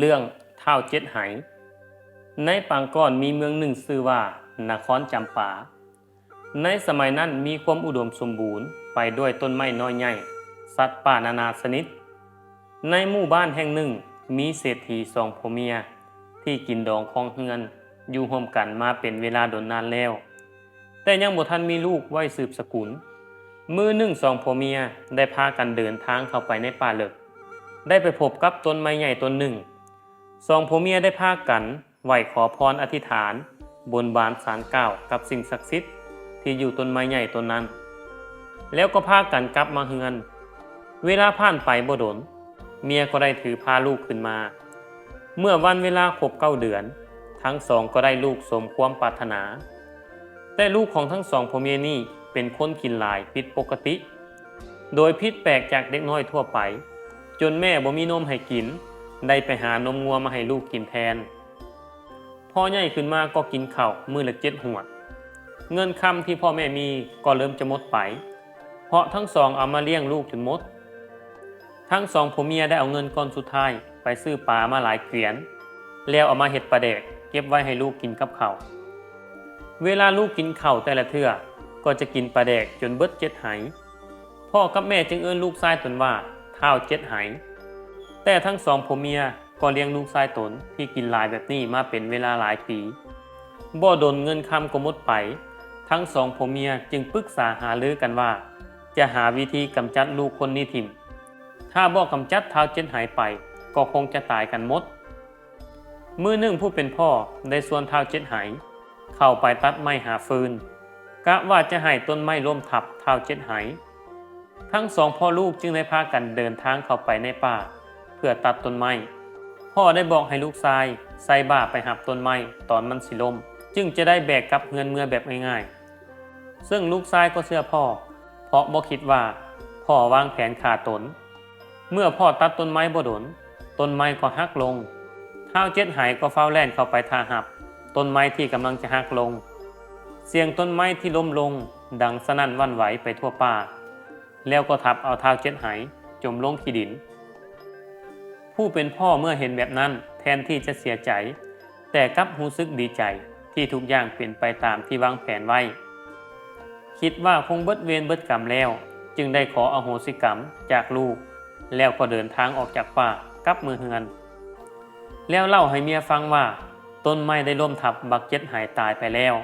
เรื่องเท่าเจ็ดไหในปางก่อนมีเมืองหนึ่งชื่อว่านครจำปา ในสมัยนั้นมีความอุดมสมบูรณ์ไปด้วยต้นไม้น้อยใหญ่ สัตว์ป่านานาชนิด ในหมู่บ้านแห่งหนึ่งมีเศรษฐีสองผัวเมีย ที่กินดองคองเฮือนอยู่ร่วมกันมาเป็นเวลาโดนนานแล้ว แต่ยังบ่ทันมีลูกไว้สืบสกุล มือหนึ่งสองผัวเมียได้พากันเดินทางเข้าไปในป่าเลิกได้ไปพบกับต้นไม้ใหญ่ต้นหนึ่ง สองผัวเมียได้พากันไหวขอพรอธิษฐาน บนบานสารกล่าวกับสิ่งศักดิ์สิทธิ์ที่อยู่ต้นไม้ใหญ่ต้นนั้น แล้วก็พากันกลับมาเฮือน เวลาผ่านไปบ่ดน เมียก็ได้ถือพาลูกขึ้นมา เมื่อวันเวลาครบเก้าเดือน ทั้งสองก็ได้ลูกสมความปรารถนา แต่ลูกของทั้งสองผัวเมียนี่เป็นคนกินหลายผิดปกติ โดยพิษแปลกจากเด็กน้อยทั่วไป จนแม่บ่มีนมให้กิน ได้ไปหานมงัวมาให้ลูกกินแทน พ่อใหญ่ขึ้นมาก็กินข้าวมือละเจ็ดหัวด เงินคำที่พ่อแม่มีก็เริ่มจะหมดไป เพราะทั้งสองเอามาเลี้ยงลูกจนหมด ทั้งสองผัวเมียได้เอาเงินก้อนสุดท้ายไปซื้อปลามาหลายเกวียน แล้วเอามาเห็ดปลาแดกเก็บไว้ให้ลูกกินกับข้าวเวลาลูกกินข้าวแต่ละเทื่อก็จะกินปลาแดกจนเบิดเจ็ดไหพ่อกับแม่จึงเอื้อนลูกชายตนว่าเท่าเจ็ดไห แต่ทั้งสองผัวเมียก็เลี้ยงลูกชายตนที่กินลายแบบนี้มาเป็นเวลาหลายปีบ่ดนเงินคำก็หมดไป ทั้งสองผัวเมียจึงปรึกษาหารือกันว่า จะหาวิธีกำจัดลูกคนนี้ทิมถ้าบ่กำจัดเท้าเจ็ดหายไป ก็คงจะตายกันหมดมือหนึ่งผู้เป็นพ่อได้ส่วนเท้าเจ็ดหายเข้าไปตัดไม้หาฟืน กะว่าจะให้ต้นไม้ล้มทับเท้าเจ็ดหายทั้งสองพ่อลูกจึงได้พากันเดินทางเข้าไปในป่า เพื่อตัดต้นไม้พ่อได้บอกให้ลูกชายใส่บ่าไปหับต้นไม้ตอนมันสิลม จึงจะได้แบกกลับเงินเมื่อแบบง่ายๆ ซึ่งลูกชายก็เชื่อพ่อ เพราะบ่คิดว่าพ่อวางแผนขาตน เมื่อพ่อตัดต้นไม้บ่ดนต้นไม้ก็หักลงเท้าเจ็ดหายก็เฝ้าแล่นเข้าไปทาหับ ต้นไม้ที่กำลังจะหักลง เสียงต้นไม้ที่ล้มลง ดังสนั่นวันไหวไปทั่วป่า แล้วก็ทับเอาเท้าเจ็ดหายจมลงขี้ดิน ผู้เป็นพ่อเมื่อเห็นแบบนั้นแทนที่จะเสียใจ แต่กลับรู้สึกดีใจที่ทุกอย่างเป็นไปตามที่วางแผนไว้ คิดว่าคงเบิดเวรเบิดกรรมแล้ว จึงได้ขออโหสิกรรมจากลูก แล้วก็เดินทางออกจากป่ากลับมือเฮือน แล้วเล่าให้เมียฟังว่า ต้นไม้ได้ล่มทับบักเจ็ดหายตายไปแล้ว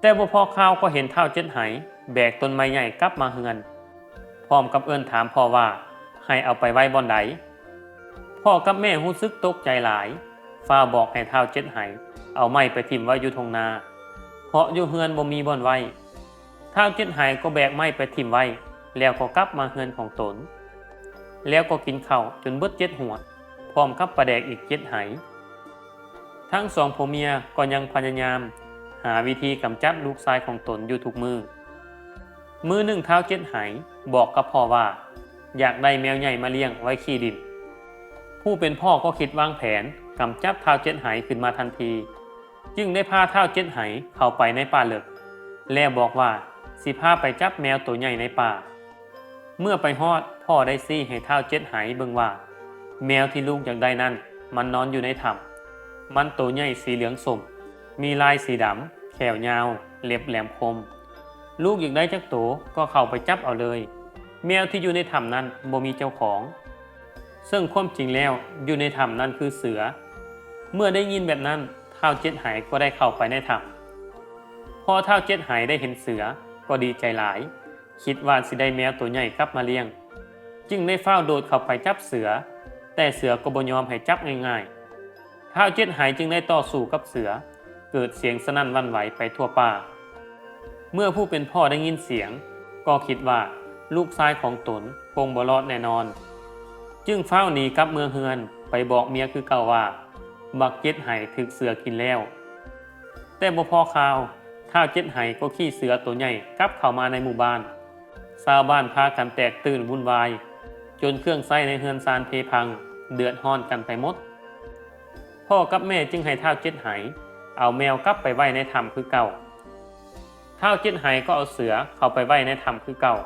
แต่บ่พอข้าวก็เห็นเท่าเจ็ดหายแบกต้นไม้ใหญ่กลับมาเฮือน พร้อมกับเอื้นถามพ่อว่าให้เอาไปไว้บอนใด พ่อกับแม่รู้สึกตกใจหลายฟ้าบอกให้เท่าเจ็ดหายเอาไม้ไปทิ่มไว้อยู่ทงนา เพราะอยู่เฮือนบ่มีบ่อนไว้เท่าเจ็ดหายก็แบกไม้ไปทิ่มไว้ แล้วก็กลับมาเฮือนของตน แล้วก็กินข้าวจนเบิดเจ็ดหัว พร้อมกับปลาแดกอีกเจ็ดไหทั้งสองผัวเมียก็ยังพยายาม หาวิธีกำจัดลูกชายของตนอยู่ทุกมือ มือหนึ่งเท้าเจ็ดไหบอกกับพ่อว่า อยากได้แมวใหญ่มาเลี้ยงไว้ขี้ดิน ผู้เป็นพ่อก็คิดวางแผนกำจับเท้าเจ็ดไหขึ้นมาทันที จึงได้พาเท้าเจ็ดไหเข้าไปในป่าเลิกแล้บอกว่าสิพาไปจับแมวตัวใหญ่ในป่า เมื่อไปฮอดพ่อได้ซี่ให้เท้าเจ็ดไหเบิ่งว่า แมวที่ลูกอยากได้นั้นมันนอนอยู่ในถ้ำมันตัวใหญ่สีเหลืองสมมีลายสีดำแขวยาว เล็บแหลมคม ลูกอยากได้จักโตก็เข้าไปจับเอาเลย แมวที่อยู่ในถ้ำนั้นบ่มีเจ้าของ ซึ่งความจริงแล้วอยู่ในถ้ำนั้นคือเสือ เมื่อได้ยินแบบนั้นเท้าเจ็ดหายก็ได้เข้าไปในถ้ำพอเท้าเจ็ดหายได้เห็นเสือก็ดีใจหลาย คิดว่าสิได้แมวตัวใหญ่กลับมาเลี้ยง จึงได้เฝ้าโดดเข้าไปจับเสือ แต่เสือก็บ่ยอมให้จับง่ายๆท้าวเจ็ดหายจึงได้ต่อสู้กับเสือ เกิดเสียงสนั่นวันไหวไปทั่วป่า เมื่อผู้เป็นพ่อได้ยินเสียง ก็คิดว่าลูกชายของตนคงบ่รอดแน่นอน จึงเฝ้าหนีกลับเมืองเฮือนไปบอกเมียคือเก่าว่า บักเจ็ดไหถึกเสือกินแล้ว แต่บ่พอข่าวท้าวเจ็ดไหก็ขี่เสือตัวใหญ่กลับเข้ามาในหมู่บ้านชาวบ้านพากันแตกตื่นวุ่นวาย จนเครื่องไส้ในเฮือนซานเพพัง เดือดห้อนกันไปหมด พ่อกับแม่จึงให้ท้าวเจ็ดไหเอาแมวกลับไปไว้ในถ้ำคือเก่าท้าวเจ็ดไหก็เอาเสือเข้าไปไว้ในถ้ำคือเก่า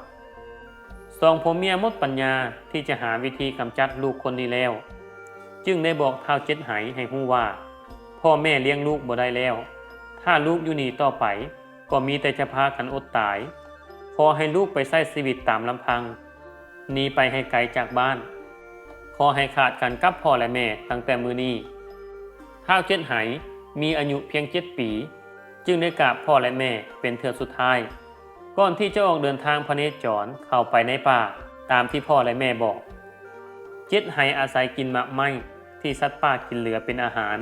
สองผัวเมียมดปัญญาที่จะหาวิธีกำจัดลูกคนนี้แล้ว จึงได้บอกท้าวเจ็ดไหให้ฮู้ว่า พ่อแม่เลี้ยงลูกบ่ได้แล้ว ถ้าลูกอยู่นี่ต่อไป ก็มีแต่จะพากันอดตายขอให้ลูกไปใช้ชีวิตตามลำพังหนีไปให้ไกลจากบ้าน ขอให้ขาดกันกับพ่อและแม่ตั้งแต่มือนี้ท้าวเจ็ดไหมีอายุเพียงเจ็ดปี จึงได้กราบพ่อและแม่เป็นเทือสุดท้าย ก่อนที่จะออกเดินทางพเนจรเข้าไปในป่าตามที่พ่อและแม่บอก เจ็ดไหอาศัยกินมากไม้ที่สัตว์ป่ากินเหลือเป็นอาหาร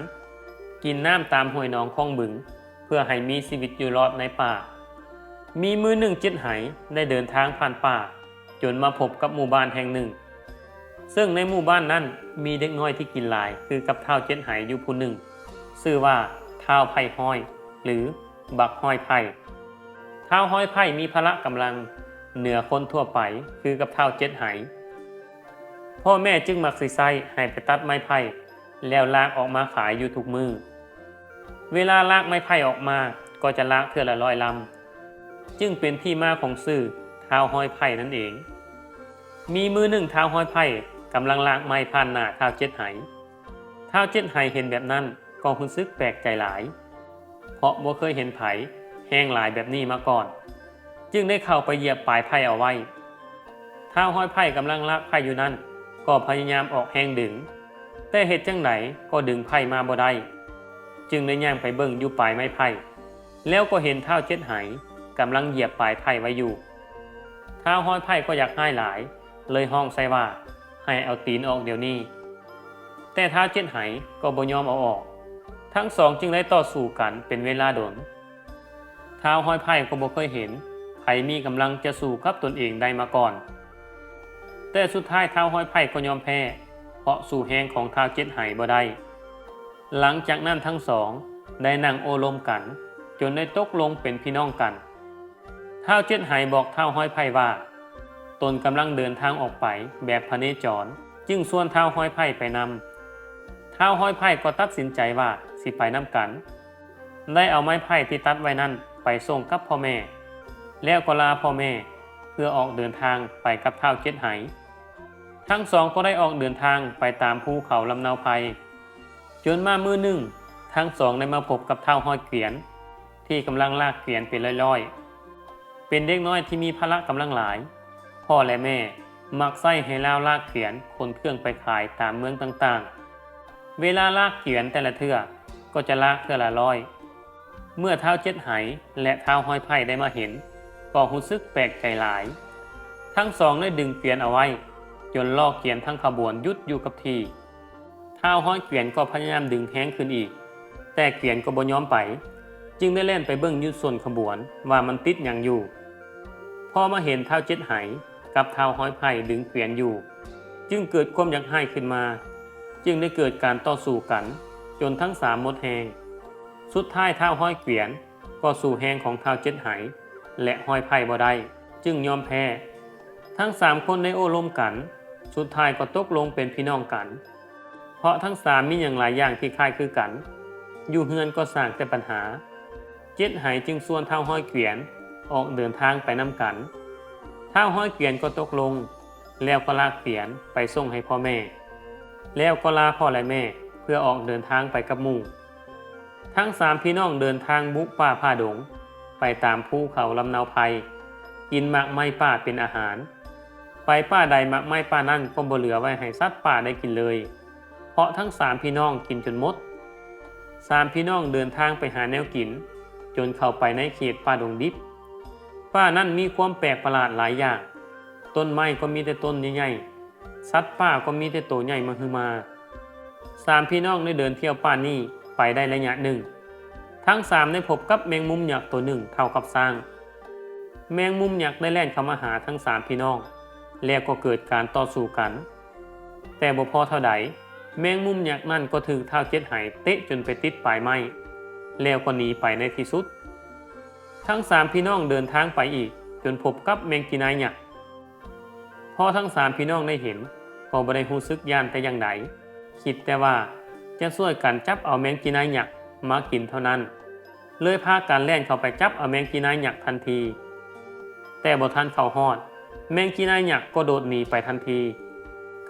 กินน้ำตามห้วยหนองคลองบึง เพื่อให้มีชีวิตอยู่รอดในป่า มีมือหนึ่งเจ็ดไหได้เดินทางผ่านป่า จนมาพบกับหมู่บ้านแห่งหนึ่ง ซึ่งในหมู่บ้านนั้นมีเด็กน้อยที่กินหลาย คือกับเท้าเจ็ดไหอยู่ผู้หนึ่งชื่อว่าเท้าไผ่ห้อย หรือบักห้อยไผ่ เท้าห้อยไผ่มีพละกำลังเหนือคนทั่วไปคือกับเท้าเจ็ดไหพ่อแม่จึงมักสิไซให้ไปตัดไม้ไผ่แล้วลากออกมาขายอยู่ทุกมือ เวลาลากไม้ไผ่ออกมาก็จะลากเทื่อละร้อยลำ จึงเป็นที่มาของสื่อเท้าห้อยไผ่นั่นเอง มีมือหนึ่งเท้าห้อยไผ่กำลังลากไม้ผ่านหน้าเท้าเจ็ดไหเท้าเจ็ดไหเห็นแบบนั้นก็รู้สึกแปลกใจหลาย เพราะบ่เคยเห็นไผ่ แห้งหลายแบบนี้มาก่อน จึงได้เข้าไปเหยียบปลายไผ่เอาไว้เท้าห้อยไผ่กำลังลากไผ่อยู่นั้นก็พยายามออกแห้งดึง แต่เหตุจังไหนก็ดึงไผ่มาบ่ได้ จึงได้ย่างไปเบิ่งอยู่ปลายไม้ไผ่แล้วก็เห็นเท้าเจ็ดไหกำลังเหยียบปลายไผ่ไว้อยู่เท้าห้อยไผ่ก็อยากให้หลาย เลยห้องใส่ว่า ให้เอาตีนออกเดี๋ยวนี้ แต่เท้าเจ็ดไหก็บ่ยอมเอาออก ทั้งสองจึงได้ต่อสู้กันเป็นเวลาโดน ท้าห้อยไผ่ก็บ่เคยเห็นไผมีกำลังจะสู้กับตนเองได้มาก่อน แต่สุดท้ายเท้าห้อยไผ่ก็ยอมแพ้ เพราะสู่แหงของเท้าเจ็ดไหบ่ได้ หลังจากนั้นทั้งสองได้นั่งโอลมกัน จนได้ตกลงเป็นพี่น้องกันเท้าเจ็ดไหบอกเท้าห้อยไผ่ว่า ตนกำลังเดินทางออกไปแบบพเนจร จึงส่วนเท้าห้อยไผ่ไปนำเท้าห้อยไผ่ก็ตัดสินใจว่าสิไปนำกัน ได้เอาไม้ไผ่ที่ตัดไว้นั้น ไปส่งกับพ่อแม่ แล้วก็ลาพ่อแม่ เพื่อออกเดินทางไปกับเท้าเจ็ดไหทั้งสองก็ได้ออกเดินทางไปตามภูเขาลำนาวไพจนมามือหนึ่ง ทั้งสองได้มาพบกับเท้าห้อยเกวียน ที่กำลังลากเกวียนเป็นร้อยๆ เป็นเด็กน้อยที่มีพละกำลังหลาย พ่อและแม่มักใส่ให้ลาวลากเกวียนคนเครื่องไปขายตามเมืองต่างๆ เวลาลากเกวียนแต่ละเทื่อก็จะลากเทื่อละร้อย เมื่อเท้าเจ็ดไหและเท้าห้อยไผ่ได้มาเห็นก็รู้สึกแปลกใจหลาย ทั้งสองได้ดึงเกวียนเอาไว้ จนลอกเกวียนทั้งขบวนยุดอยู่กับทีเท้าห้อยเกวียนก็พยายามดึงแห้งขึ้นอีก แต่เกวียนก็บ่ยอมไป จึงได้เล่นไปเบิ้องยุดส่วนขบวนว่ามันติดอย่างอยู่ พอมาเห็นเท้าเจ็ดไหกับเท้าห้อยไผ่ดึงเกวียนอยู่ จึงเกิดความอยากให้ขึ้นมา จึงได้เกิดการต่อสู้กัน จนทั้งสามหมดแหง สุดท้ายเท้าห้อยเกวียน ก็สู่แหงของเท้าเจ็ดไหและห้อยไผ่บ่ได้จึงยอมแพ้ ทั้งสามคนได้โอ้ลมกัน สุดท้ายก็ตกลงเป็นพี่น้องกัน เพราะทั้งสามมีอย่างหลายอย่างที่คล้ายคือกัน อยู่เฮือนก็สร้างแต่ปัญหา เจ็ดไหจึงส่วนเท้าห้อยเกวียนออกเดินทางไปนำกันเท้าห้อยเกวียนก็ตกลง แล้วก็ลากเกวียนไปส่งให้พ่อแม่ แล้วก็ลาพ่อและแม่เพื่อออกเดินทางไปกับหมู่ ทั้งสามพี่น้องเดินทางบุกป่าผ่าดง ไปตามภูเขาลำนาวไพกินหมากไม้ป่าเป็นอาหาร ไปป่าใดหมากไม้ป่านั่นก็บ่เหลือไว้ให้สัตว์ป่าได้กินเลย เพราะทั้งสามพี่น้องกินจนหมดสามพี่น้องเดินทางไปหาแนวกิน จนเข้าไปในเขตป่าดงดิบป่านั่นมีความแปลกประหลาดหลายอย่าง ต้นไม้ก็มีแต่ต้นใหญ่ๆสัตว์ป่าก็มีแต่ตัวใหญ่มาคือมาสามพี่น้องได้เดินเที่ยวป่านี้ ไปได้ระยะหนึ่ง ทั้งสามได้พบกับแมงมุมหยักษ์ตัวหนึ่งเท่ากับสร้าง แมงมุมหยักษ์ได้แล่นเข้ามาหาทั้งสามพี่น้อง แล้วก็เกิดการต่อสู้กัน แต่บ่พอเท่าใดแมงมุมหยักษ์นั่นก็ถือเท้าเจ็ดไหเตะจนไปติดปลายไม้แล้วก็หนีไปในที่สุด ทั้งสามพี่น้องเดินทางไปอีก จนพบกับแมงกีนายหยักษ์พอทั้งสามพี่น้องได้เห็นก็บ่ได้รู้สึกย่านแต่อย่างใดคิดแต่ว่า จะช่วยกันจับเอาแมงกีนายยักษ์มากินเท่านั้น เลยพากันแล่นเข้าไปจับเอาแมงกีนายยักษ์ทันที แต่บทันเข้าฮอด แมงกีนายยักษ์ก็โดดหนีไปทันที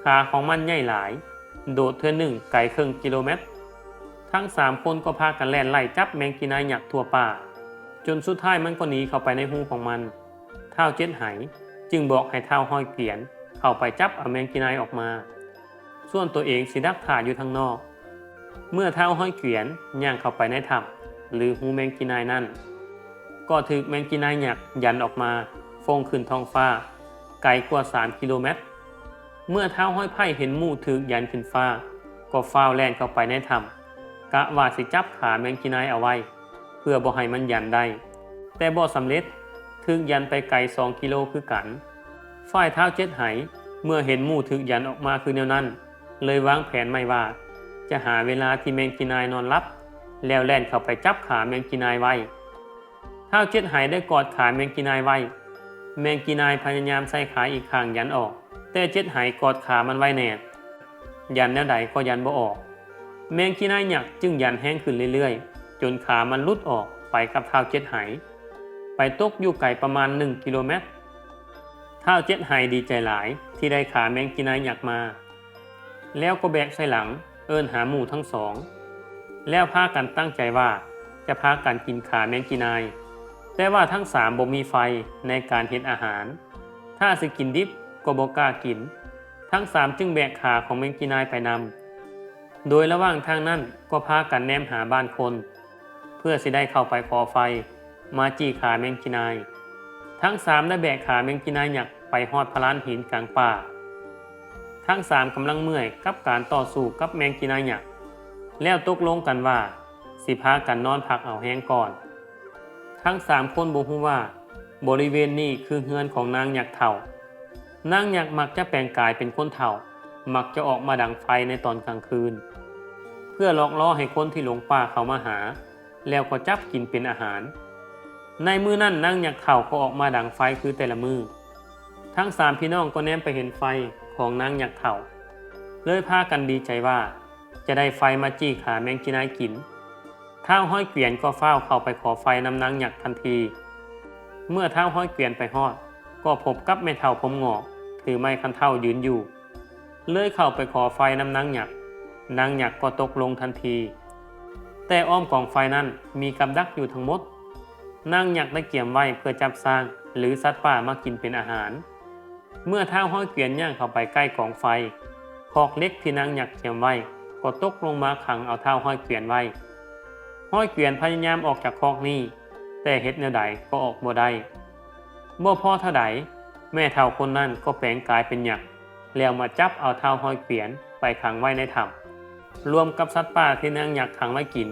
ขาของมันใหญ่หลาย โดดเทือหนึ่งไกลครึ่งกิโลเมตร ทั้งสามคนก็พากันแล่นไล่จับแมงกีนายหยักทั่วป่า จนสุดท้ายมันก็หนีเข้าไปในหูของมันเท่าเจ็ดไหจึงบอกให้เท่าห้อยเกลียนเข้าไปจับเอาแมงกีนายออกมา ส่วนตัวเองสิดักถ่ายอยู่ทางนอก เมื่อเท้าห้อยเกวียนย่างเข้าไปในถ้ำหรือหูแมงกีนายนั่น ก็ถึกแมงกีนายหยักยันออกมาฟงขึ้นท้องฟ้า ไกลกว่า 3 กิโลเมตร เมื่อเท้าห้อยไผ่เห็นหมู่ถึกยันขึ้นฟ้า ก็ฟ้าวแล่นเข้าไปในถ้ำกะว่าสิจับขาแมงกีนายเอาไว้ เพื่อบ่ให้มันยันได้ แต่บ่สำเร็จถึกยันไปไกล2กิโลคือกันฝ่ายเท้าเจ็ดไหเมื่อเห็นหมู่ถึกยันออกมาคือแนวนั้น เลยวางแผนไม่ว่า จะหาเวลาที่แมงกีนายนอนรับ แล้วแล่นเข้าไปจับขาแมงกีนายไว้เท้าเจ็ดไหได้กอดขาแมงกีนายไว้ แมงกีนายพยายามใส่ขาอีกข้างยันออก แต่เจ็ดไหกอดขามันไว้แน่ยันแนวใดก็ยันบ่ออก แมงกีนายหยักจึงยันแห้งขึ้นเรื่อยๆ จนขามันลุดออกไปกับเท้าเจ็ดไหไปตกอยู่ไกลประมาณ 1 กิโลเมตรเท้าเจ็ดไหดีใจหลายที่ได้ขาแมงกีนายหยักมา แล้วก็แบกใส่หลัง เอิ้นหาหมู่ทั้งสอง แล้วพากันตั้งใจว่าจะพากันกินขาแมงกีนาย แต่ว่าทั้งสามบ่มีไฟในการเฮ็ดอาหาร ถ้าสิกินดิบก็บ่กล้ากิน ทั้งสามจึงแบกขาของแมงกีนายไปนำโดยระหว่างทางนั้นก็พากันแนมหาบ้านคน เพื่อสิได้เข้าไปขอไฟ มาจี้ขาแมงกีนาย ทั้งสามได้แบกขาแมงกีนายหยักไปฮอดพลานหินกลางป่า ทั้งสามกำลังเมื่อยกับการต่อสู้กับแมงกีนายหยักแล้วตกลงกันว่า สิพากันนอนพักเอาแห้งก่อน ทั้งสามคนบอกว่า บริเวณนี้คือเฮือนของนางหยักเถ่านางหยักมักจะแปลงกายเป็นคนเถ่า มักจะออกมาดังไฟในตอนกลางคืน เพื่อหลอกล่อให้คนที่หลงป่าเขามาหา แล้วก็จับกินเป็นอาหาร ในมือนั่นนางหยักเถ่าก็ออกมาดังไฟคือแต่ละมือทั้งสามพี่น้องก็แนมไปเห็นไฟ ของนางหยักเถ่า เลยพากันดีใจว่า จะได้ไฟมาจี้ขาแมงจีนายกินท้าวห้อยเกวียนก็เฝ้าเข้าไปขอไฟนำนางหยักทันที เมื่อท้าวห้อยเกวียนไปฮอด ก็พบกับแม่เท่าผมงอกถือไม้คันเท่ายืนอยู่ เลยเข้าไปขอไฟนำนางหยัก นางหยักก็ตกลงทันที แต่อ้อมกองไฟนั้นมีกับดักอยู่ทั้งหมด นางหยักได้เกี่ยมไว้เพื่อจับสร้างหรือสัตว์ป่ามากินเป็นอาหาร เมื่อเท้าห้อยเกวียนย่างเข้าไปใกล้กองไฟคอกเล็กที่นางหยักเกี่ยมไว้ก็ตกลงมาขังเอาเท้าห้อยเกวียนไว้ห้อยเกวียนพยายามออกจากคอกนี้ แต่เฮ็ดแนวใดก็ออกบ่ได้เมื่อพ่อเท่าใดแม่เท่าคนนั้นก็แปลงกายเป็นหยักแล้วมาจับเอาเท้าห้อยเกวียนไปขังไว้ในถ้ำรวมกับสัตว์ป่าที่นางหยักขังไว้กิน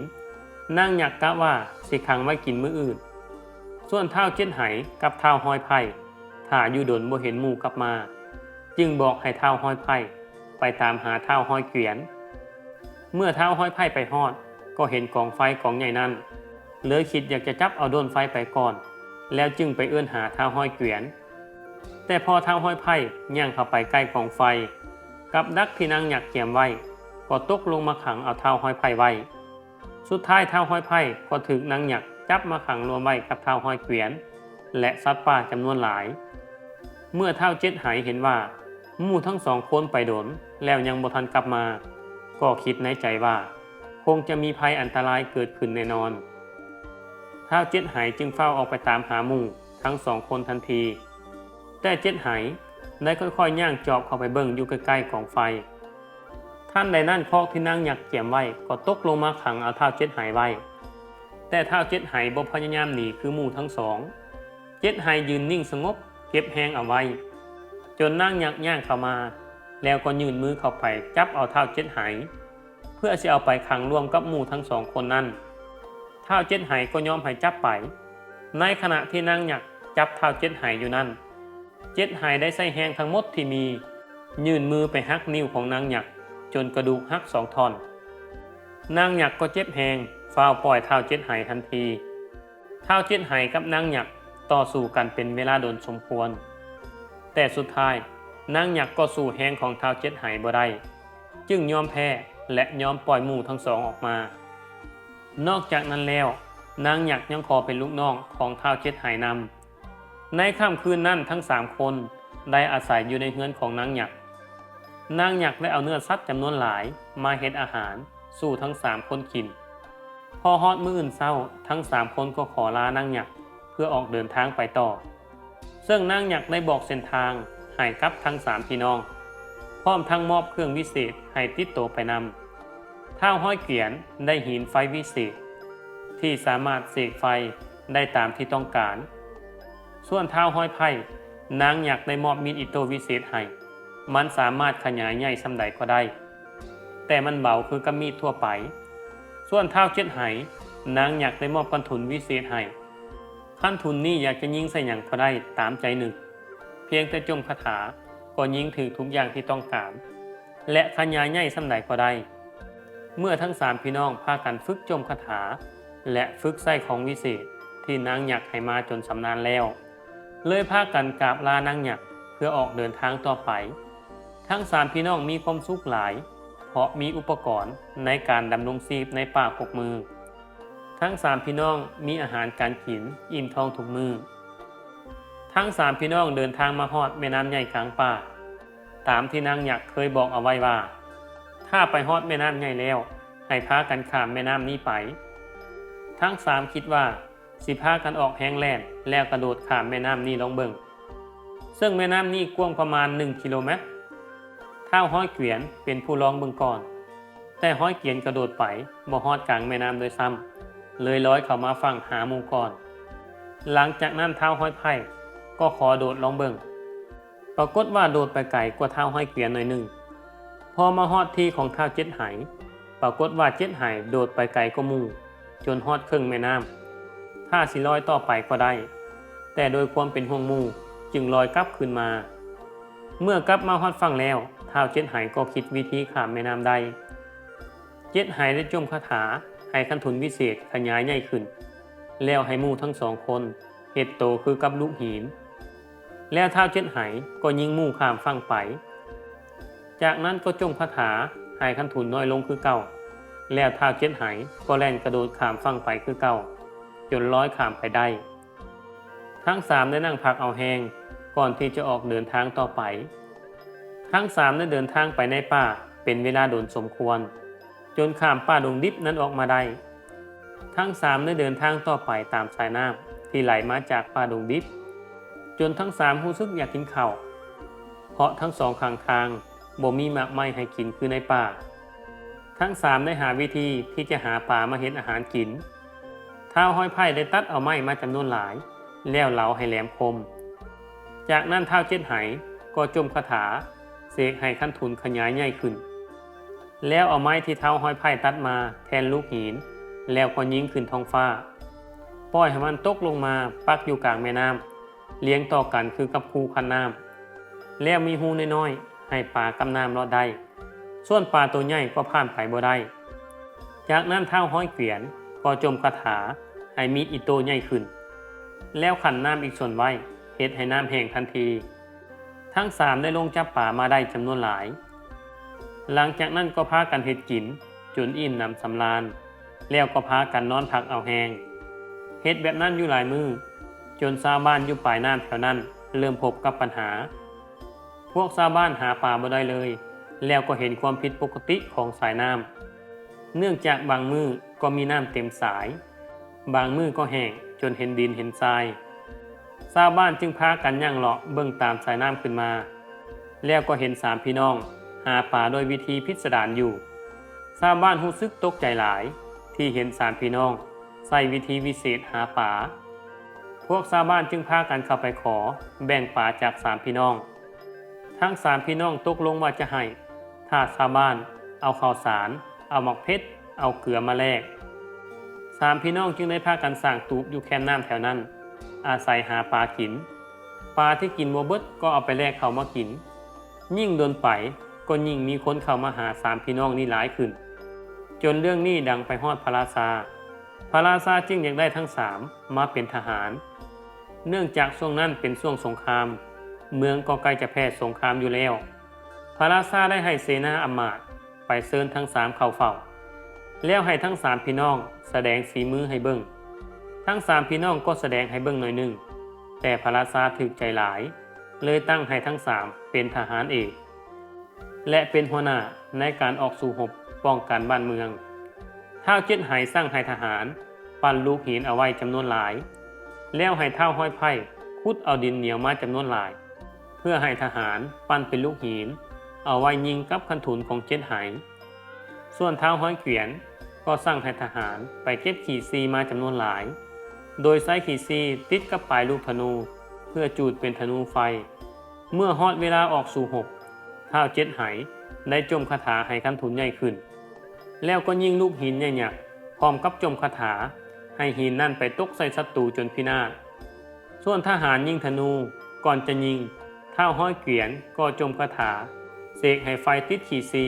นางหยักกะว่าสิขังไว้กินมื้ออื่น ส่วนเท้าเจ็ดไหกับเท้าห้อยไผ่ ถ้าอยู่ดนบ่เห็นหมู่กลับมา จึงบอกให้เท้าห้อยไผ่ไปตามหาเท้าห้อยเกวียน เมื่อเท้าห้อยไผ่ไปฮอด ก็เห็นกองไฟกองใหญ่นั้นเลยคิดอยากจะจับเอาโดนไฟไปก่อน แล้วจึงไปเอื้อนหาเท้าห้อยเกวียน แต่พอเท้าห้อยไผ่ย่างเข้าไปใกล้กองไฟ กับดักที่นางหยักเกียมไว้ ก็ตกลงมาขังเอาเท้าห้อยไผ่ไว้ สุดท้ายเท้าห้อยไผ่ก็ถึกนางหยักจับมาขังรวมไว้กับเท้าห้อยเกวียน และสัตว์ป่าจำนวนหลาย เมื่อเท้าเจ็ดหายเห็นว่ามู่ทั้งสองคนไปโดนแล้วยังบ่ทันกลับมา ก็คิดในใจว่า คงจะมีภัยอันตรายเกิดขึ้นแน่นอนท้าวเจ็ดไหจึงเฝ้าออกไปตามหาหมู่ทั้งสองคนทันที แต่เจ็ดไหได้ค่อยๆย่างจอบเข้าไปเบิ่งอยู่ใกล้ๆกองไฟ ท่านใดนั่นคอกที่นั่งหยักเกี่ยมไว้ก็ตกลงมาขังเอาท้าวเจ็ดไหไว้ แต่ท้าวเจ็ดไหบ่พยายามหนีคือหมู่ทั้งสอง เจ็ดไหยืนนิ่งสงบ เก็บแหงเอาไว้ จนนั่งหยักย่างเข้ามา แล้วก็ยื่นมือเข้าไปจับเอาเท้าเจ็ดไหเพื่อจะเอาไปขังร่วมกับหมู่ทั้งสองคนนั้นเท้าเจ็ดไหก็ยอมให้จับไป ในขณะที่นางหยักจับเท้าเจ็ดไหอยู่นั้น เจ็ดไหได้ใส่แหงทั้งหมดที่มี ยื่นมือไปหักนิ้วของนางหยักจนกระดูกหักสองท่อน นางหยักก็เจ็บแหงฝ้าวปล่อยเท้าเจ็ดไหทันที เท้าเจ็ดไหกับนางหยัก ต่อสู้กันเป็นเวลาโดนสมควร แต่สุดท้ายนางหยักก็สู้แหงของท้าวเจ็ดไหบ่ได้จึงยอมแพ้และยอมปล่อยหมู่ทั้งสองออกมา นอกจากนั้นแล้ว นางหยักยังขอเป็นลูกน้องของท้าวเจ็ดไหนำในค่ำคืนนั้นทั้งสามคนได้อาศัยอยู่ในเฮือนของนางหยัก นางหยักได้เอาเนื้อสัตว์จำนวนหลายมาเฮ็ดอาหารสู่ทั้งสามคนกิน พอฮอดมื้ออื่นเศร้าทั้งสามคนก็ขอลานางหยัก พื่อออกเดินทางไปต่อ ซึ่งนางอยักได้บอกเส้นทางให้กับทั้งสามพี่น้อง พร้อมทั้งมอบเครื่องวิเศษให้ติดโตวไปนำท้าวห้อยเกียนได้หินไฟวิเศษ ที่สามารถเสกไฟได้ตามที่ต้องการ ส่วนท้าวห้อยไผ่นางอยักได้มอบมีดอิโตวิเศษให้ มันสามารถขยายใหญ่สำใดก็ได้ แต่มันเบาคือกับมีดทั่วไป ส่วนเท้าเจ็ดไหนางอยากได้มอบกันทุนวิเศษให้ ขั้นทุนนี้อยากจะยิงใส่อย่างก็ได้ตามใจหนึ่งเพียงแต่จมคาถาก็ยิงถือทุกอย่างที่ต้องการ และขยายใหญ่สำใดก็ได้ เมื่อทั้งสามพี่น้องพากันฝึกจมคาถา และฝึกใส่ของวิเศษที่นางอยากให้มาจนสำนานแล้ว เลยพากันกราบลานางหยักเพื่อออกเดินทางต่อไป ทั้งสามพี่น้องมีความสุขหลาย เพราะมีอุปกรณ์ในการดำรงชีพในป่าปกมือ ทั้งสามพี่น้องมีอาหารการกินอิ่มท้องทุกมือ ทั้งสามพี่น้องเดินทางมาฮอดแม่น้ำใหญ่กลางป่า ตามที่นางหยักเคยบอกเอาไว้ว่า ถ้าไปฮอดแม่น้ำใหญ่แล้ว ให้พากันข้ามแม่น้ำนี้ไป ทั้งสามคิดว่าสิพากันออกแห้งแลนแล้วกระโดดข้ามแม่น้ำนี้ลองเบิ่งซึ่งแม่น้ำนี้กว้างประมาณ 1 กิโลเมตรท้าวห้อยเกวียนเป็นผู้ร้องเบิ่งก่อน แต่ห้อยเกวียนกระโดดไปบ่ฮอดกลางแม่น้ำโดยซ้ำ เลยลอยเข้ามาฝั่งหาหมู่ก่อน หลังจากนั้นเท้าห้อยไผ่ก็ขอโดดลองเบิ่งปรากฏว่าโดดไปไกลกว่าเท้าห้อยเกวียนหน่อยหนึ่งพอมาฮอดที่ของเท้าเจ็ดไหปรากฏว่าเจ็ดไหโดดไปไกลก็มู่จนฮอดครึ่งแม่น้ำถ้าสิลอยต่อไปก็ได้ แต่โดยความเป็นห่วงมู่จึงลอยกลับคืนมา เมื่อกลับมาฮอดฝั่งแล้วเท้าเจ็ดไหก็คิดวิธีข้ามแม่น้ำได้ เจ็ดไหได้จมคาถา ให้คันทุนวิเศษขยายใหญ่ขึ้น แล้วให้หมู่ทั้งสองคนเห็ดโตคือกับลูกหิน แล้วเท้าเจ็ดไหก็ยิงหมู่ข้ามฝั่งไป จากนั้นก็จมคาถาให้คันทุนน้อยลงคือเก่า แล้วเท้าเจ็ดไหก็แล่นกระโดดข้ามฝั่งไปคือเก่า จนร้อยข้ามไปได้ ทั้งสามได้นั่งพักเอาแหงก่อนที่จะออกเดินทางต่อไป ทั้งสามได้เดินทางไปในป่าเป็นเวลาโดนสมควร จนข้ามป่าดงดิบนั้นออกมาได้ ทั้งสามได้เดินทางต่อไปตามสายน้ำที่ไหลมาจากป่าดงดิบ จนทั้งสามรู้สึกอยากกินข้าวเพราะทั้งสองข้างทางบ่มีมากไม้ให้กินคือในป่า ทั้งสามได้หาวิธีที่จะหาป่ามาเห็นอาหารกินท้าวห้อยไผ่ได้ตัดเอาไม้มาจำนวนหลาย แล้วเหลาให้แหลมคม จากนั้นท้าวเจ็ดไหก็จมคาถาเสกให้ขั้นทุนขยายใหญ่ขึ้น แล้วเอาไม้ที่เท้าห้อยไผ่ตัดมาแทนลูกหิน แล้วก็ยิงขึ้นท้องฟ้า ปล่อยให้มันตกลงมาปักอยู่กลางแม่น้ำเลี้ยงต่อกันคือกับคูคันน้ำแล้วมีหูน้อยๆให้ปลากำน้ำรอดได้ ส่วนปลาตัวใหญ่ก็ผ่านไปบ่ได้ จากนั้นเท้าห้อยเกวียนก็จมคาถาให้มีอิโตใหญ่ขึ้น แล้วขันน้ำอีกส่วนไว้เฮ็ดให้น้ำแห้งทันที ทั้งสามได้ลงจับป่ามาได้จำนวนหลาย หลังจากนั้นก็พากันเฮ็ดกิน จนอิ่มนำสำราญ แล้วก็พากันนอนพักเอาแหงเฮ็ดแบบนั้นอยู่หลายมือ จนชาวบ้านอยู่ปลายน้ำแถวนั้น เริ่มพบกับปัญหา พวกชาวบ้านหาปลาบ่ได้เลย แล้วก็เห็นความผิดปกติของสายน้ำเนื่องจากบางมือก็มีน้ำเต็มสาย บางมือก็แห้งจนเห็นดินเห็นทรายชาวบ้านจึงพากันย่างเลาะเบิ่งตามสายน้ำขึ้นมา แล้วก็เห็นสามพี่น้อง หาปลาโดยวิธีพิสดารอยู่ชาวบ้านรู้สึกตกใจหลาย ที่เห็นสามพี่น้องใส่วิธีวิเศษหาปลาพวกชาวบ้านจึงพากันเข้าไปขอ แบ่งปลาจากสามพี่น้อง ทั้งสามพี่น้องตกลงว่าจะให้ ถ้าชาวบ้าน เอาข้าวสาร เอาหมอกเพชร เอาเกลือมาแลกสามพี่น้องจึงได้พากันสร้างตูบอยู่แคมน้ำแถวนั้น อาศัยหาปลากิน ปลาที่กินโมเบิดก็เอาไปแลกเขามากิน ยิ่งโดนไป ก็ยิ่งมีคนเข้ามาหาสามพี่น้องนี่หลายขึ้น จนเรื่องนี้ดังไปฮอดพระราชา พระราชาจึงอยากได้ทั้งสามมาเป็นทหาร เนื่องจากช่วงนั้นเป็นช่วงสงคราม เมืองก็ใกล้จะแพ้สงครามอยู่แล้ว พระราชาได้ให้เสนาอมาตไปเชิญทั้งสามเข้าเฝ้า แล้วให้ทั้งสามพี่น้องแสดงสีมือให้เบิ่งทั้งสามพี่น้องก็แสดงให้เบิ่งหน่อยหนึ่งแต่พระราชาถึกใจหลาย เลยตั้งให้ทั้งสามเป็นทหารเอก และเป็นหัวหน้าในการออกสู่หบป้องกันบ้านเมืองท้าวเจ็ดไหสร้างให้ทหาร ปั้นลูกหินเอาไว้จำนวนหลาย แล้วให้เท่าห้อยไผ่คุดเอาดินเหนียวมาจำนวนหลาย เพื่อให้ทหารปั้นเป็นลูกหิน เอาไว้ยิงกับคันถุนของเจ็ดไหส่วนเท้าห้อยเขียนก็สั่งให้ทหารไปเก็บขี่ซีมาจำนวนหลาย โดยใช้ขี่ซีติดกับปลายลูกธนู เพื่อจูดเป็นธนูไฟ เมื่อฮอดเวลาออกสู่หก ท้าวเจ็ดไหได้จมคาถาให้คันถุนใหญ่ขึ้น แล้วก็ยิงลูกหินใหญ่ๆพร้อมกับจมคาถา ให้หินนั่นไปตกใส่ศัตรูจนพินาศส่วนทหารยิงธนูก่อนจะยิงเท้าห้อยเกวียนก็จมคาถา เสกให้ไฟติดขีซี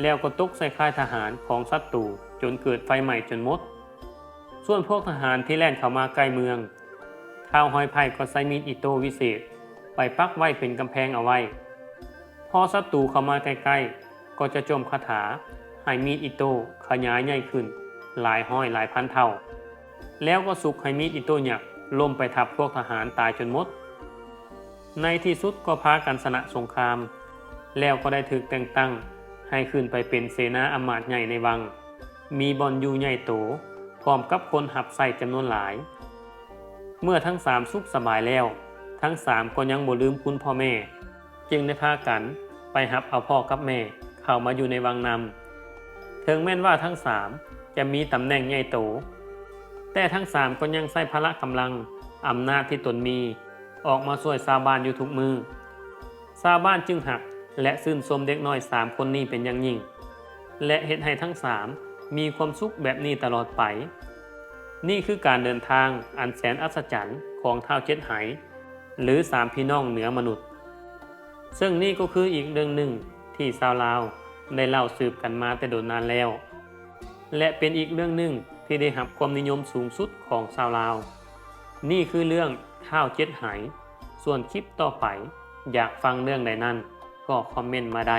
แล้วก็ตกใส่ค่ายทหารของศัตรูจนเกิดไฟใหม่จนหมด ส่วนพวกทหารที่แล่นเข้ามาใกล้เมืองท้าวห้อยไผ่ก็ใช้มีดอิโต้วิเศษ ไปปักไว้เป็นกำแพงเอาไว้ พอศัตรูเข้ามาใกล้ๆ ก็จะโจมคาถาให้มีดอิโต้ขยายใหญ่ขึ้น หลายห้อยหลายพันเท่า แล้วก็สุกให้มีดอิโต้หยักล่มไปทับพวกทหารตายจนหมด ในที่สุดก็พากันสนะสงคราม แล้วก็ได้ถึกแต่งตั้ง ให้ขึ้นไปเป็นเสนาอำมาตย์ใหญ่ในวัง มีบอลยูใหญ่โตพร้อมกับคนหับใส่จำนวนหลาย เมื่อทั้งสามสุขสบายแล้ว ทั้งสามก็ยังบ่ลืมคุณพ่อแม่ จึงได้พากันไปหับเอาพ่อกับแม่เข้ามาอยู่ในวังนำถึงแม้นว่าทั้งสามจะมีตำแหน่งใหญ่โต แต่ทั้งสามก็ยังใส่พละกำลังอำนาจที่ตนมีออกมาช่วยชาบานอยู่ทุกมือชาบานจึงหักและซื่นชมเด็กน้อยสามคนนี้เป็นอย่างยิ่ง และเห็นให้ทั้งสามมีความสุขแบบนี้ตลอดไป นี่คือการเดินทางอันแสนอัศจรรย์ของท้าวเจ็ดไหหรือสามพี่น้องเหนือมนุษย์ ซึ่งนี่ก็คืออีกเรื่องหนึ่งที่ชาวลาวได้เล่าสืบกันมาแต่โดนนานแล้ว และเป็นอีกเรื่องหนึ่งที่ได้หับความนิยมสูงสุดของชาวลาว นี่คือเรื่องข้าวเจ็ดไหส่วนคลิปต่อไป อยากฟังเรื่องใดนั้นก็คอมเมนต์มาได้